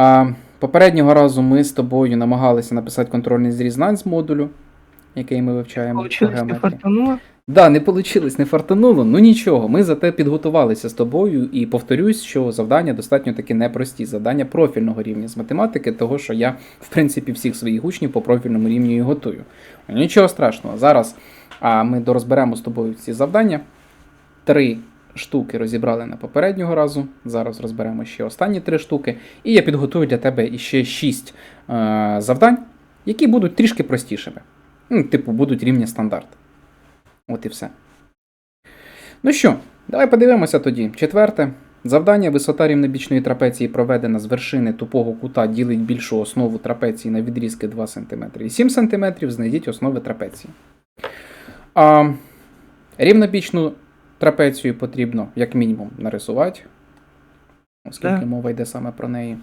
А, попереднього разу ми з тобою намагалися написати контрольний зріз знань з модулю, який ми вивчаємо. по Получилось, не фартануло. Да, не вийшло, не фартануло. Ну нічого, ми зате підготувалися з тобою і повторюсь, що завдання достатньо таки непрості. Завдання профільного рівня з математики, того що я, в принципі, всіх своїх учнів по профільному рівню і готую. Нічого страшного. Зараз а, ми дорозберемо з тобою ці завдання. Три штуки розібрали на попереднього разу. Зараз розберемо ще останні три штуки. І я підготую для тебе іще шість е, завдань, які будуть трішки простішими. Ну, типу, будуть рівня стандарт. От і все. Ну що, давай подивимося тоді. Четверте. Завдання висота рівнобічної трапеції проведена з вершини тупого кута ділить більшу основу трапеції на відрізки 2 см і 7 см. Знайдіть основи трапеції. А, рівнобічну трапецію потрібно, як мінімум, нарисувати, оскільки Так. мова йде саме про неї.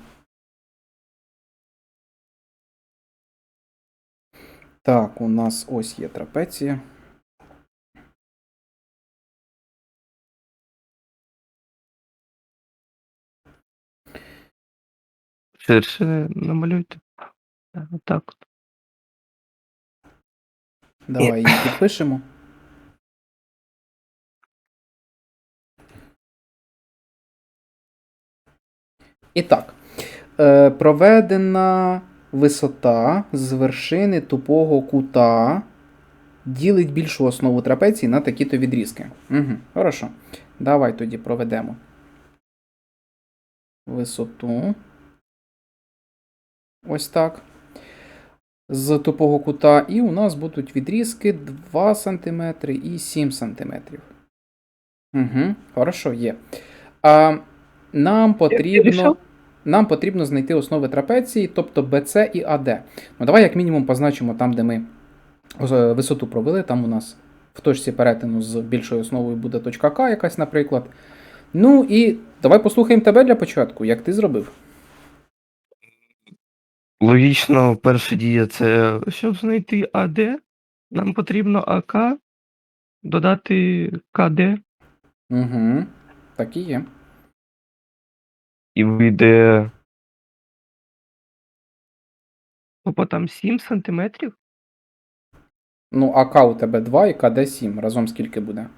Так, у нас ось є трапеція. Ширше намалюйте. Так, Отак. Давай її підпишемо. І так. Е, проведена висота з вершини тупого кута ділить більшу основу трапеції на такі-то відрізки. Угу, хорошо. Давай тоді проведемо висоту. Ось так з тупого кута, і у нас будуть відрізки 2 см і 7 см. Угу, хорошо, є. А, нам потрібно. Нам потрібно знайти основи трапеції, тобто BC і AD. Ну, давай як мінімум позначимо там, де ми е, висоту провели. Там у нас в точці перетину з більшою основою буде точка К якась, наприклад. Ну і давай послухаємо тебе для початку, як ти зробив. Логічно, перша дія це щоб знайти АД, нам потрібно АК додати КД Угу, так і є. І вийде. Опа, там 7 сантиметрів. Ну, АК у тебе 2 і КД 7. Разом скільки буде?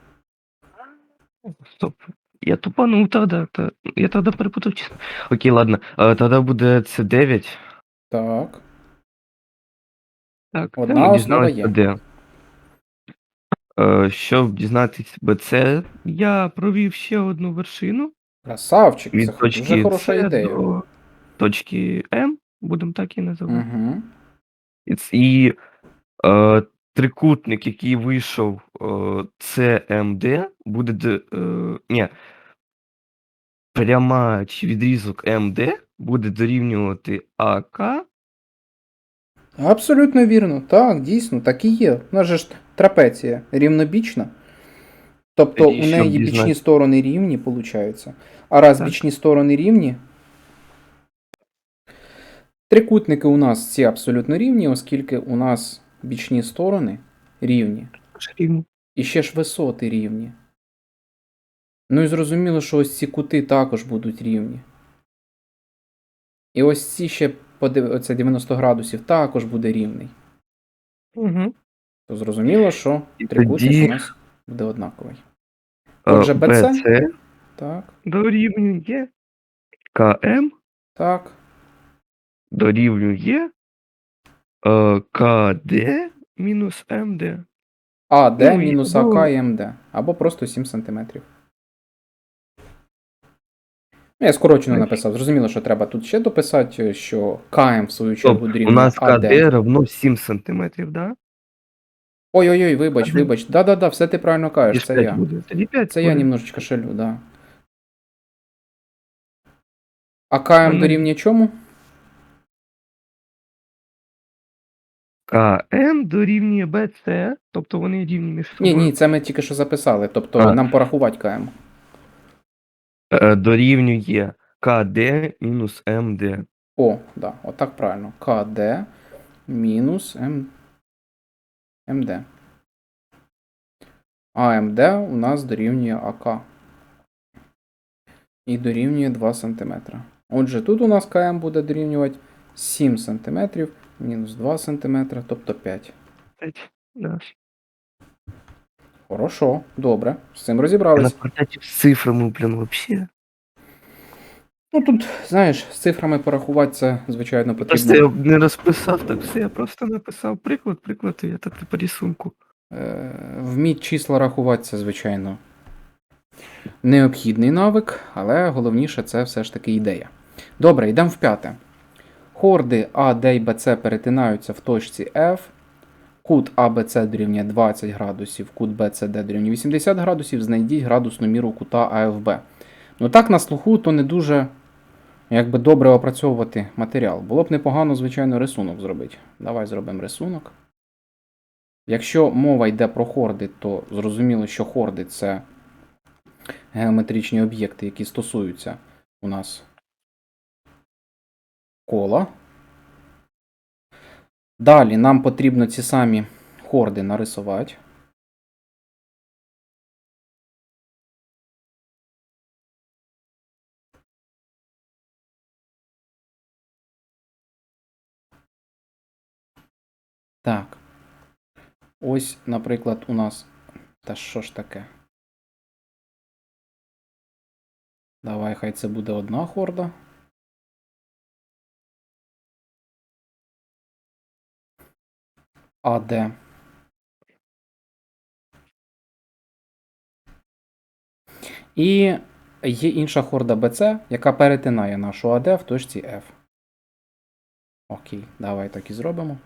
Стоп. Я тупанув тоді. Та... Я тоді перепутав число. Окей, ладно. А, тоді буде це 9. Так. Так, Одна ми основа є. де. Е, щоб дізнатися БЦ, я провів ще одну вершину Красавчик, від це дуже хороша С ідея. до точки М, будемо так і називати. Угу. І, і е, трикутник, який вийшов е, CMD, буде. Е, ні, пряма чи відрізок МД буде дорівнювати АК. Абсолютно вірно. Так, дійсно, так і є. У нас же ж трапеція рівнобічна. Тобто І у неї бічні сторони рівні, виходить. А раз Так. бічні сторони рівні. Трикутники у нас ці абсолютно рівні, оскільки у нас бічні сторони рівні. Рівно. І ще ж висоти рівні. Ну і зрозуміло, що ось ці кути також будуть рівні. І ось ці ще оце 90 градусів також буде рівний. Угу. То зрозуміло, що трикутник у нас буде однаковий. Отже, BC? Так, дорівнює КМ так. дорівнює е, КД мінус МД. АД Ну, мінус АК і МД. Або просто 7 см. Ну, я скорочено написав. Зрозуміло, що треба тут ще дописати, що КМ в свою чергу Стоп, дорівнює у нас АД. КД равно 7 сантиметрів, да? Ой-ой-ой, вибач, вибач. Да-да-да, все ти правильно кажеш, це я. Тоді 5 Це я немножечко шалю, да. А КМ дорівнює чому? КМ дорівнює БЦ, тобто вони рівні між Ні, собою. ні, це ми тільки що записали. Тобто А. нам порахувати КМ. Е, Дорівнює КД мінус МД. О, да, отак правильно. КД мінус М... МД. А МД у нас дорівнює АК. І дорівнює 2 см. Отже, тут у нас КМ буде дорівнювати 7 см мінус 2 см, тобто 5. П'ять. Да. Хорошо, добре. З цим На розібрались. з цифрами, блін, вообще. Ну тут, знаєш, з цифрами порахувати це, звичайно, Просто потрібно. я не розписав, так все, я просто написав приклад, приклад, і я так по рисунку. Е, Вміть числа рахувати це, звичайно, необхідний навик, але головніше це все ж таки ідея. Добре, йдемо в п'яте. Хорди А, Д і БЦ перетинаються в точці F. Кут АБЦ дорівнює 20 градусів, кут БЦД дорівнює 80 градусів, знайдіть градусну міру кута АФБ. Ну так на слуху, то не дуже якби добре опрацьовувати матеріал. Було б непогано, звичайно, рисунок зробити. Давай зробимо рисунок. Якщо мова йде про хорди, то зрозуміло, що хорди це геометричні об'єкти, які стосуються у нас кола. Далі нам потрібно ці самі хорди нарисувати. Так. Ось, наприклад, у нас. Та що ж таке? Давай, хай це буде одна хорда. АД. І є інша хорда BC, яка перетинає нашу АД в точці F. Окей, давай так і зробимо.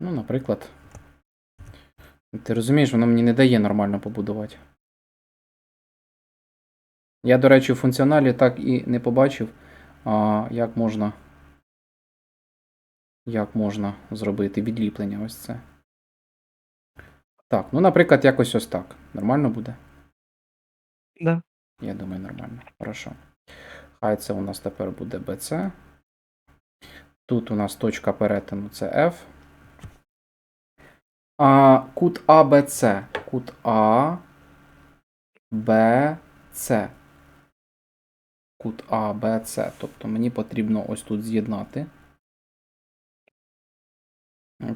Ну, наприклад. Ти розумієш, воно мені не дає нормально побудувати. Я, до речі, в функціоналі так і не побачив, а, як можна. Як можна зробити відліплення ось це. Так, ну, наприклад, якось ось так. Нормально буде? Да. Я думаю, нормально. Хорошо. Хай це у нас тепер буде BC. Тут у нас точка перетину це F. А, кут АБЦ. Кут А. Б, С. Кут А, Б, С. Тобто мені потрібно ось тут з'єднати.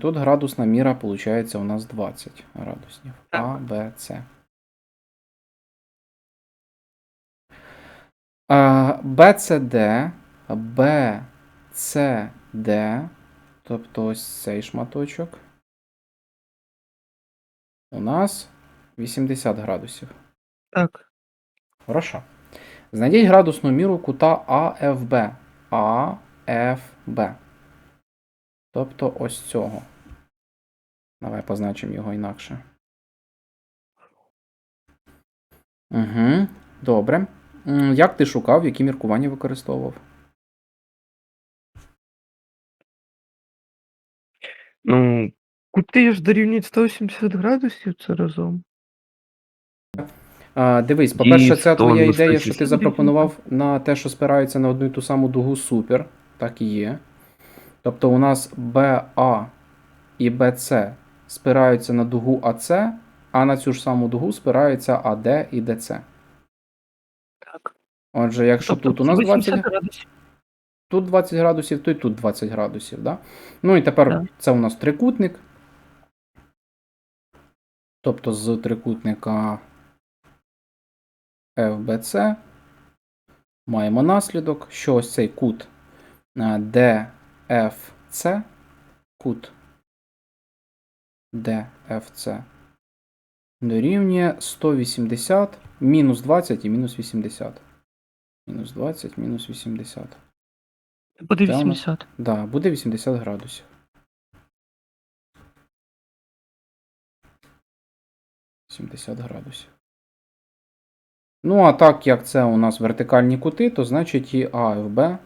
Тут градусна міра, виходить, у нас 20 градусів. А. Б, С. BCD, BCD, тобто ось цей шматочок. У нас 80 градусів. Так. Хорошо. Знайдіть градусну міру кута АФБ. АФБ. Тобто ось цього. Давай позначимо його інакше. Угу. Добре. Як ти шукав, які міркування використовував? Ну, кути ж дорівнюють 180 градусів це разом. А, дивись, по-перше, це твоя ідея, що ти запропонував на те, що спирається на одну і ту саму дугу, супер. Так і є. Тобто у нас BA і BC спираються на дугу АЦ, а на цю ж саму дугу спираються AD і DC. Так. Отже, якщо Тобто тут у нас 20, градусів. тут 20 градусів, то і тут 20 градусів. Да? Ну і тепер Так. це у нас трикутник. Тобто з трикутника FBC маємо наслідок, що ось цей кут е, DFC, кут DFC дорівнює 180 мінус 20 і мінус 80. Мінус 20, мінус 80. Буде Та, ну. 80. Да, буде 80 градусів. Сімдесят градусів. Ну, а так як це у нас вертикальні кути, то значить і А і Б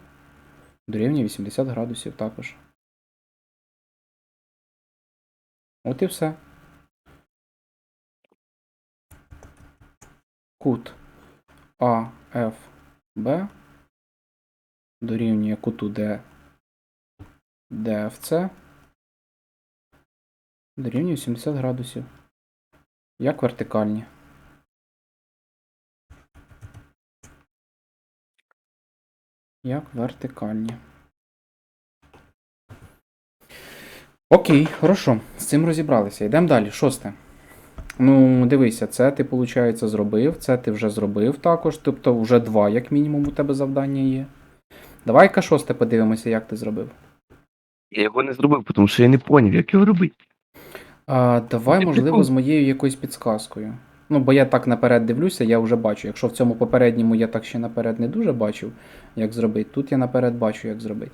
дорівнює 80 градусів також. От і все. Кут АФБ дорівнює куту Д ДФЦ дорівнює 70 градусів. Як вертикальні. Як вертикальні. Окей, хорошо. З цим розібралися. Йдемо далі. Шосте. Ну, дивися, це ти, виходить, зробив, це ти вже зробив також. Тобто вже два, як мінімум, у тебе завдання є. Давай-ка шосте подивимося, як ти зробив. Я його не зробив, тому що я не поняв, як його робити. А, давай, можливо, з моєю якоюсь підсказкою. Ну, бо я так наперед дивлюся, я вже бачу. Якщо в цьому попередньому я так ще наперед не дуже бачив, як зробити, тут я наперед бачу, як зробити.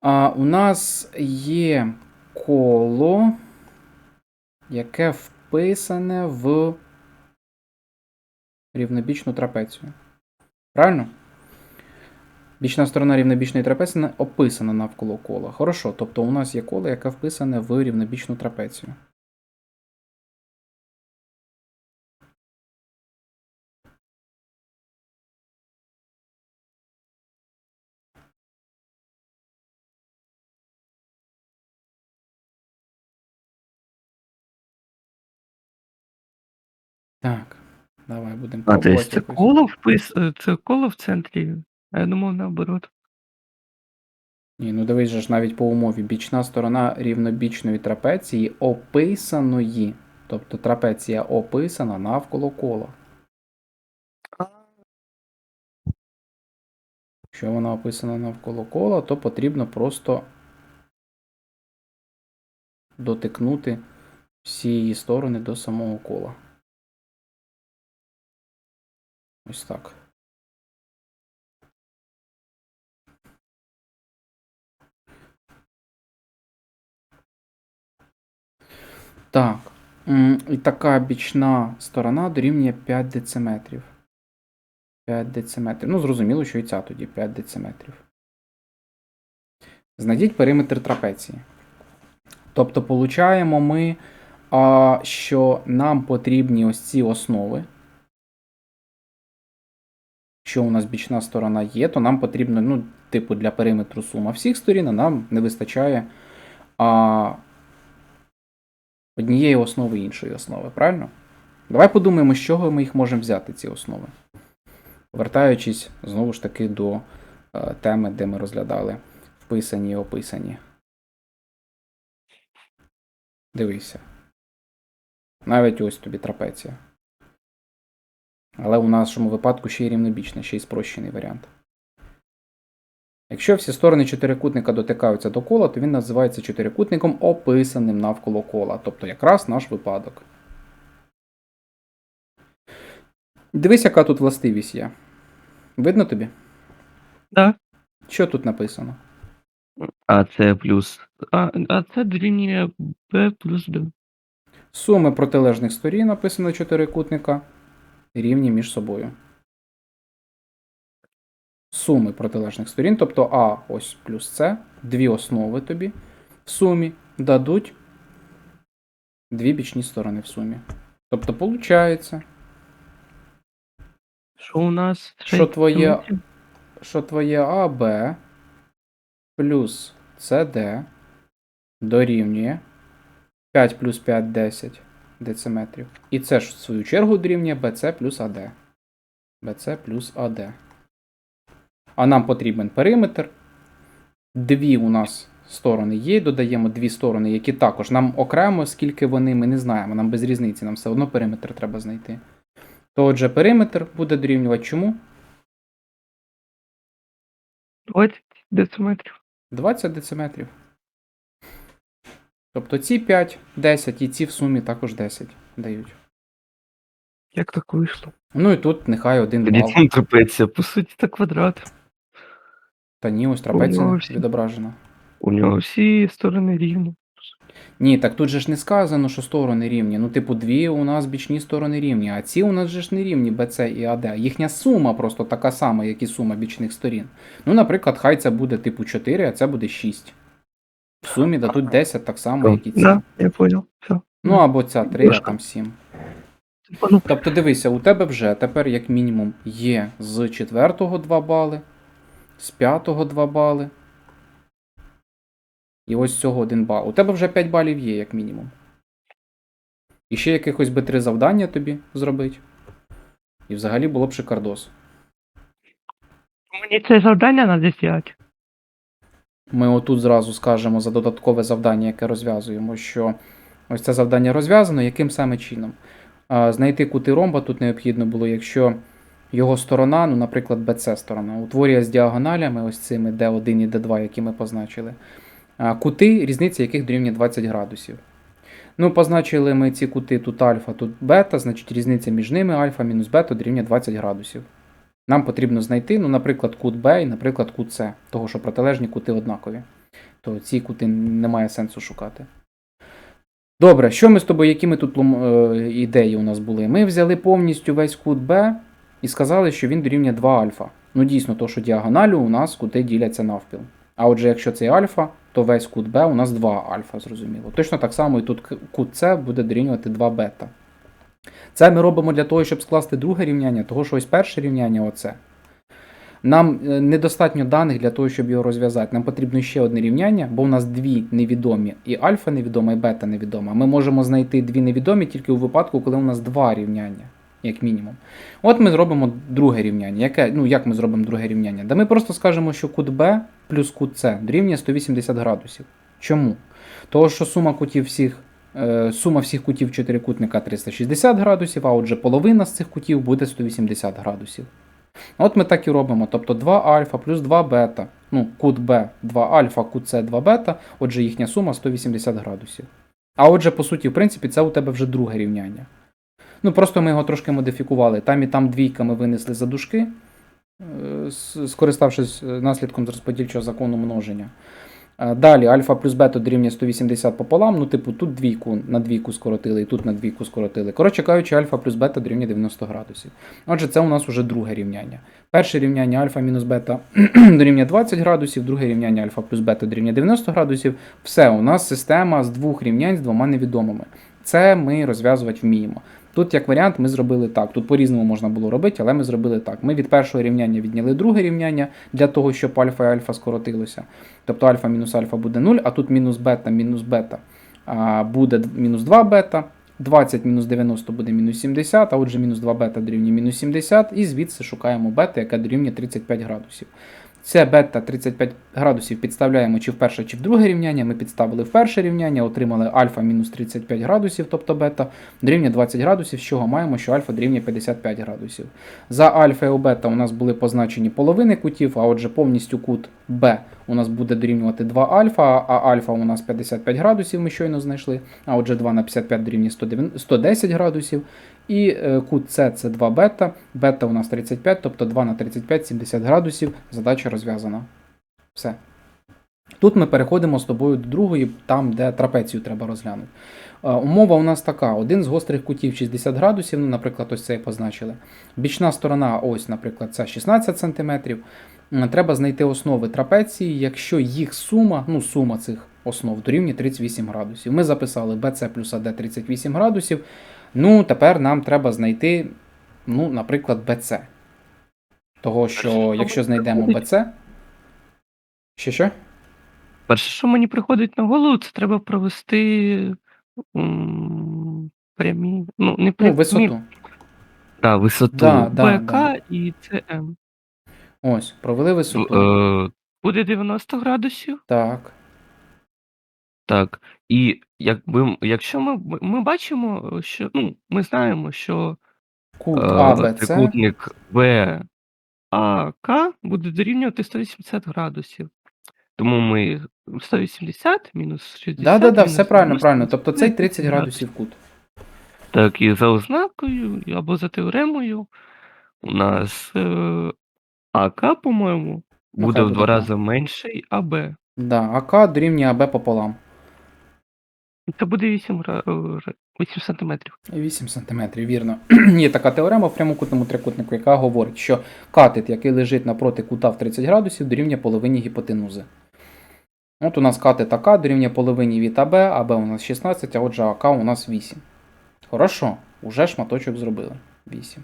А, у нас є коло, яке вписане в рівнобічну трапецію. Правильно? Бічна сторона рівнобічної трапеції описана навколо кола. Хорошо, тобто у нас є коло, яке вписане в рівнобічну трапецію. Так, давай будемо А, то це коло впис... е, це коло в центрі. А я думав наоборот. Ні, ну дивись же ж навіть по умові бічна сторона рівнобічної трапеції описаної. Тобто трапеція описана навколо кола. Якщо вона описана навколо кола, то потрібно просто дотикнути всі її сторони до самого кола. Ось так. Так. І така бічна сторона дорівнює 5 дециметрів. 5 дециметрів. Ну, зрозуміло, що і ця тоді 5 дециметрів. Знайдіть периметр трапеції. Тобто, получаємо ми, що нам потрібні ось ці основи. Якщо у нас бічна сторона є, то нам потрібно, ну, типу, для периметру сума всіх сторін, а нам не вистачає а, однієї основи іншої основи, правильно? Давай подумаємо, з чого ми їх можемо взяти, ці основи. Повертаючись знову ж таки до е, теми, де ми розглядали вписані і описані. Дивися. Навіть ось тобі трапеція. Але у нашому випадку ще й рівнобічна, ще й спрощений варіант. Якщо всі сторони чотирикутника дотикаються до кола, то він називається чотирикутником, описаним навколо кола. Тобто якраз наш випадок. Дивись, яка тут властивість є. Видно тобі? Да. Що тут написано? А це плюс. А, а це дорівнює B плюс D. Суми протилежних сторін описано чотирикутника рівні між собою. Суми протилежних сторін, тобто А ось плюс С, дві основи тобі в сумі дадуть дві бічні сторони в сумі. Тобто, виходить, Що у нас? Що твоє- що твоє АБ плюс СД дорівнює 5 плюс 5 10 дециметрів. І це ж в свою чергу дорівнює BC плюс AD. BC плюс AD. А нам потрібен периметр. Дві у нас сторони є, додаємо дві сторони, які також нам окремо, скільки вони, ми не знаємо. Нам без різниці, нам все одно периметр треба знайти. То отже, периметр буде дорівнювати чому? 20 дециметрів. 20 дециметрів. Тобто ці 5, 10 і ці в сумі також 10 дають. Як так вийшло? Ну і тут нехай один бал. Тоді трапеція, по суті, це квадрат. Та ні, ось трапеція Ось. відображена. У нього всі сторони рівні. Ні, так тут же ж не сказано, що сторони рівні. Ну, типу, дві у нас бічні сторони рівні, а ці у нас же ж не рівні BC і AD. Їхня сума просто така сама, як і сума бічних сторін. Ну, наприклад, хай це буде типу 4, а це буде 6. В сумі дадуть 10 так само, як і ці. Да, я понял. Все. Ну або ця 3, а там 7. Ну, Тобто, дивися, у тебе вже тепер, як мінімум, є з 4 2 бали, з 5 2 бали, І ось з цього 1 бал. У тебе вже 5 балів є, як мінімум. І ще якихось би 3 завдання тобі зробити. І взагалі було б шикардос. Мені це завдання на 10. Ми отут зразу скажемо за додаткове завдання, яке розв'язуємо, що ось це завдання розв'язано, яким саме чином. Знайти кути ромба тут необхідно було, якщо його сторона, ну, наприклад, BC сторона, утворює з діагоналями, ось цими D1 і D2, які ми позначили. Кути, різниця яких дорівнює 20 градусів. Ну, позначили ми ці кути тут альфа, тут бета, значить різниця між ними альфа мінус бета дорівнює 20 градусів. Нам потрібно знайти, ну, наприклад, кут Б і, наприклад, кут С, того, що протилежні кути однакові. То ці кути немає сенсу шукати. Добре, що ми з тобою, які ми тут е, ідеї у нас були? Ми взяли повністю весь кут Б і сказали, що він дорівнює 2 альфа. Ну, дійсно, то, що діагоналю у нас кути діляться навпіл. А отже, якщо це альфа, то весь кут Б у нас 2 альфа, зрозуміло. Точно так само і тут кут С буде дорівнювати 2 бета. Це ми робимо для того, щоб скласти друге рівняння, того що ось перше рівняння оце. Нам е, недостатньо даних для того, щоб його розв'язати. Нам потрібно ще одне рівняння, бо у нас дві невідомі, і альфа невідома, і бета невідома. Ми можемо знайти дві невідомі тільки у випадку, коли у нас два рівняння, як мінімум. От ми зробимо друге рівняння. Яке, ну, як ми зробимо друге рівняння? Да ми просто скажемо, що кут Б плюс кут С дорівнює 180 градусів. Чому? Того, що сума кутів всіх. е, Сума всіх кутів чотирикутника 360 градусів, а отже половина з цих кутів буде 180 градусів. От ми так і робимо. Тобто 2 альфа плюс 2 бета. Ну, кут Б 2 альфа, кут С 2 бета, отже їхня сума 180 градусів. А отже, по суті, в принципі, це у тебе вже друге рівняння. Ну, просто ми його трошки модифікували. Там і там двійками винесли за дужки, е, скориставшись е, наслідком з розподільчого закону множення. Е, Далі альфа плюс бета дорівнює 180 пополам. Ну, типу, тут двійку на двійку скоротили, і тут на двійку скоротили. Коротше кажучи, альфа плюс бета дорівнює 90 градусів. Отже, це у нас вже друге рівняння. Перше рівняння альфа мінус бета дорівнює 20 градусів, друге рівняння альфа плюс бета дорівнює 90 градусів. Все, у нас система з двох рівнянь з двома невідомими. Це ми розв'язувати вміємо. Тут, як варіант, ми зробили так. Тут по-різному можна було робити, але ми зробили так. Ми від першого рівняння відняли друге рівняння для того, щоб альфа і альфа скоротилося. Тобто альфа мінус альфа буде 0, а тут мінус бета мінус бета буде мінус 2 бета. 20 мінус 90 буде мінус 70, а отже мінус 2 бета дорівнює мінус 70, і звідси шукаємо бета, яка дорівнює 35 градусів. Це бета 35 градусів підставляємо чи в перше, чи в друге рівняння. Ми підставили в перше рівняння, отримали альфа мінус 35 градусів, тобто бета, дорівнює 20 градусів, з чого маємо, що альфа дорівнює 55 градусів. За альфа і у бета у нас були позначені половини кутів, а отже повністю кут Б у нас буде дорівнювати 2 альфа, а альфа у нас 55 градусів, ми щойно знайшли, а отже 2 на 55 дорівнює 110 градусів. І е, кут С це 2 бета, бета у нас 35, тобто 2 на 35 70 градусів. Задача розв'язана. Все. Тут ми переходимо з тобою до другої, там, де трапецію треба розглянути. Е, Умова у нас така: один з гострих кутів 60 градусів, ну, наприклад, ось цей позначили. Бічна сторона, ось, наприклад, це 16 см. М, Треба знайти основи трапеції, якщо їх сума, ну сума цих основ дорівнює 38 градусів. Ми записали BC плюс AD 38 градусів. Ну, тепер нам треба знайти, ну, наприклад, BC. Того, що що якщо знайдемо? BC. Що що? Перше, що мені приходить на голову, це треба провести м, прямі. Ну, не Ну, прямі, висоту. Да, висоту. Да, да, БК да. і ЦМ. Ось, провели висоту. Е, Буде 90 градусів. Так. так. І якби, якщо ми, ми бачимо, що ну, ми знаємо, що Кут е, трикутник ВАК буде дорівнювати 180 градусів. Тому ми 180 мінус 60. Да, да, да, мінус все правильно, 90, правильно. Тобто цей 30 30 градусів кут. Так, і за ознакою або за теоремою у нас е, АК, по-моєму, буде хай в буде два так. рази менший АБ. Да, АК дорівнює АБ пополам. Це буде 8, гра... е, 8 сантиметрів. 8 см, вірно. Є така теорема в прямокутному трикутнику, яка говорить, що катет, який лежить напроти кута в 30 градусів, дорівнює половині гіпотенузи. От у нас катет АК дорівнює половині від АБ, АБ у нас 16, а отже АК у нас 8. Хорошо, уже шматочок зробили. 8.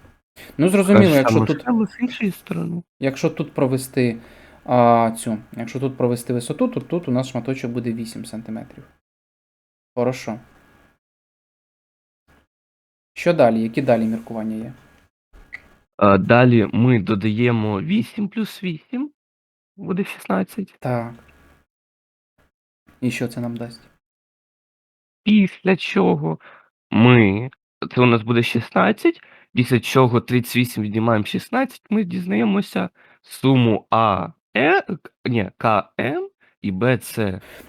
Ну, зрозуміло, якщо тут Саме з іншої сторони. Якщо тут провести А, цю. Якщо тут провести висоту, то тут у нас шматочок буде 8 см. Хорошо. Що далі? Які далі міркування є? А, далі ми додаємо 8 плюс 8. Буде 16. Так. І що це нам дасть? Після чого ми. Це у нас буде 16. Після чого 38 віднімаємо 16, ми дізнаємося суму А, Е, ні, КМ і БЦ.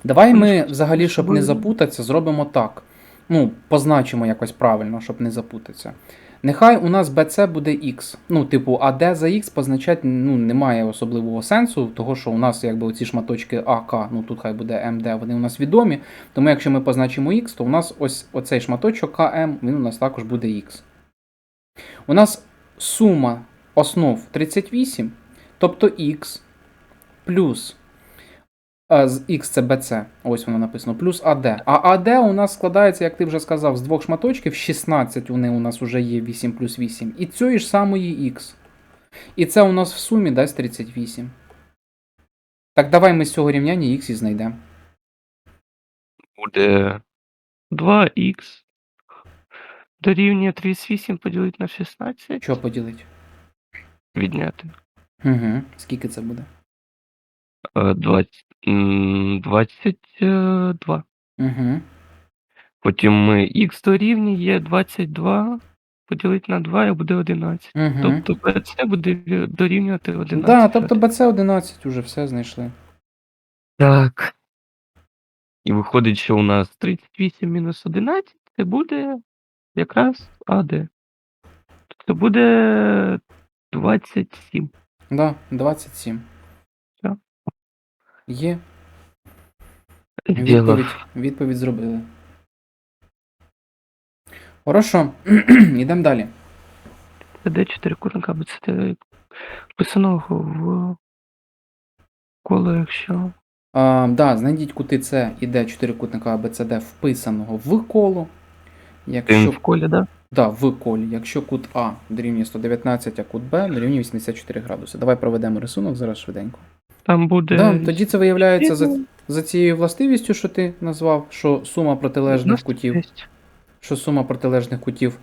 Давай ми взагалі, щоб не запутатися, зробимо так. Ну, позначимо якось правильно, щоб не запутатися. Нехай у нас BC буде X. Ну, типу, а де за X позначати ну, немає особливого сенсу, того що у нас якби оці шматочки АК, ну тут хай буде МД, вони у нас відомі. Тому якщо ми позначимо X, то у нас ось оцей шматочок КМ, він у нас також буде X. У нас сума основ 38, тобто X плюс з X це BC, ось воно написано, плюс AD. А AD у нас складається, як ти вже сказав, з двох шматочків, 16 вони у нас вже є 8 плюс 8. І цієї ж самої X. І це у нас в сумі дасть 38. Так давай ми з цього рівняння X і знайдемо. Буде 2х дорівнює 38 поділити на 16. Що поділити? Відняти. Угу. Скільки це буде? Е, 20, м, 22. Угу. Потім ми х дорівнює 22 поділити на 2 і буде 11. Угу. Тобто BC буде дорівнювати 11. Да, тобто BC 11 уже все знайшли. Так. І виходить, що у нас 38 мінус 11 це буде якраз АД. Це буде 27. Да, 27. Все. Є. Діло. Відповідь, відповідь зробили. Хорошо. Йдемо далі. Це де 4 курника, бо це вписаного в коло, якщо. А, да, знайдіть кути С і Д чотирикутника ABCD вписаного в коло. Якщо, в колі, да? да, в колі. Якщо кут А дорівнює 119, а кут Б дорівнює 84 градуси. Давай проведемо рисунок зараз швиденько. Там буде. Да, тоді це виявляється за, за цією властивістю, що ти назвав, що сума протилежних кутів. 96. що сума протилежних кутів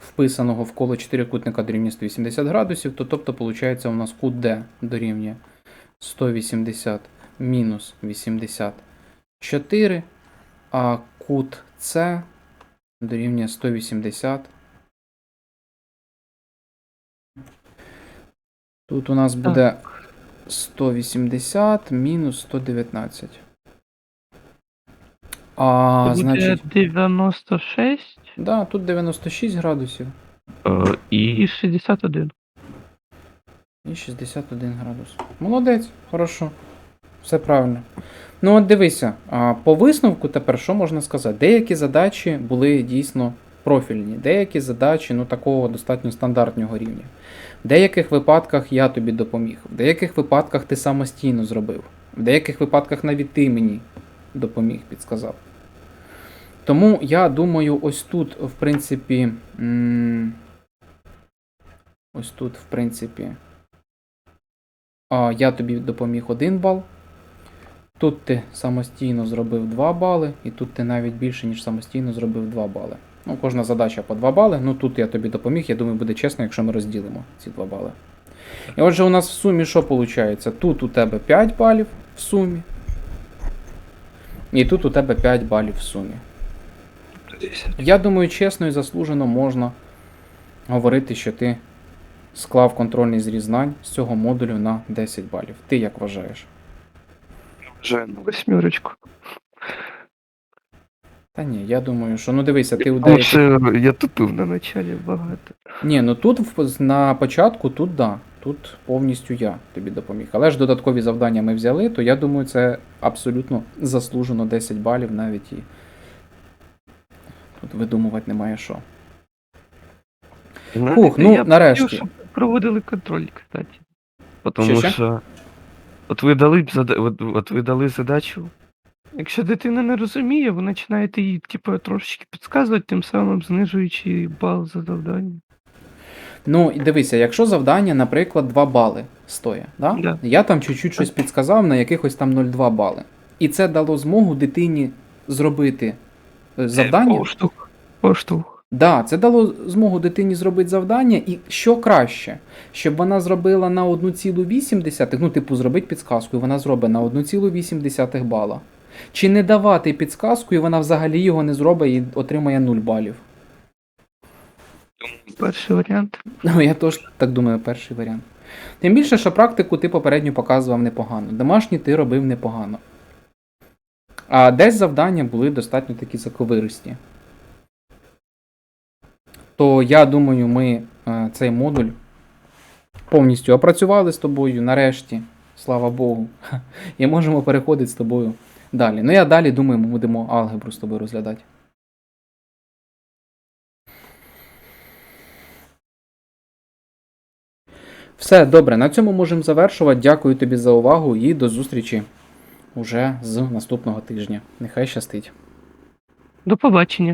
вписаного в коло чотирикутника дорівнює 180 градусів, то тобто виходить у нас кут D дорівнює 180 мінус 84, а кут С дорівнює 180. Тут у нас буде 180 мінус 119. А, Це значить, 96 Да, тут 96 градусів е, і 61. і 61 градус. Молодець, хорошо. Все правильно. Ну от дивися, по висновку тепер що можна сказати? Деякі задачі були дійсно профільні, деякі задачі ну такого достатньо стандартного рівня. В деяких випадках я тобі допоміг, в деяких випадках ти самостійно зробив, в деяких випадках навіть ти мені допоміг, підсказав. Тому я думаю, ось тут, в принципі. Ось тут, в принципі. Я тобі допоміг 1 бал. Тут ти самостійно зробив 2 бали, і тут ти навіть більше, ніж самостійно зробив 2 бали. Ну, кожна задача по 2 бали. Ну тут я тобі допоміг, я думаю, буде чесно, якщо ми розділимо ці 2 бали. І отже, у нас в сумі що виходить? Тут у тебе 5 балів в сумі. І тут у тебе 5 балів в сумі. Я думаю, чесно і заслужено можна говорити, що ти склав контрольний зріз знань з цього модулю на 10 балів. Ти як вважаєш? Вже на восьмірочку. Та ні, я думаю, що ну дивися, ти у Тому деяких... що я тупив на началі багато. Ні, ну тут в- на початку, тут да. Тут повністю я тобі допоміг. Але ж додаткові завдання ми взяли, то я думаю, це абсолютно заслужено 10 балів навіть і. Тут видумувати немає що. Знаєте, Фух, ну, я б нарешті. хотів, щоб проводили контроль, кстати. Тому Що-що? що. От ви дали б зада... от, от ви дали задачу. Якщо дитина не розуміє, ви починаєте їй, типу, трошечки підказувати, тим самим знижуючи бал за завдання. Ну, і дивися, якщо завдання, наприклад, 2 бали стоїть, да? Да. я там чуть-чуть щось підсказав на якихось там 0,2 бали. І це дало змогу дитині зробити е, завдання. Поштовх. Поштовх. Да, це дало змогу дитині зробити завдання, і що краще, щоб вона зробила на 1,8, ну, типу, зробити підсказку, і вона зробить на 1,8 бала. Чи не давати підсказку, і вона взагалі його не зробить і отримає 0 балів. Перший варіант. Ну, я теж так думаю, перший варіант. Тим більше, що практику ти попередньо показував непогано. Домашні ти робив непогано. А десь завдання були достатньо такі заковиристі. То я думаю, ми е, цей модуль повністю опрацювали з тобою нарешті, слава Богу. І можемо переходити з тобою далі. Ну я далі думаю, ми будемо алгебру з тобою розглядати. Все, добре, на цьому можемо завершувати. Дякую тобі за увагу і до зустрічі уже з наступного тижня. Нехай щастить. До побачення.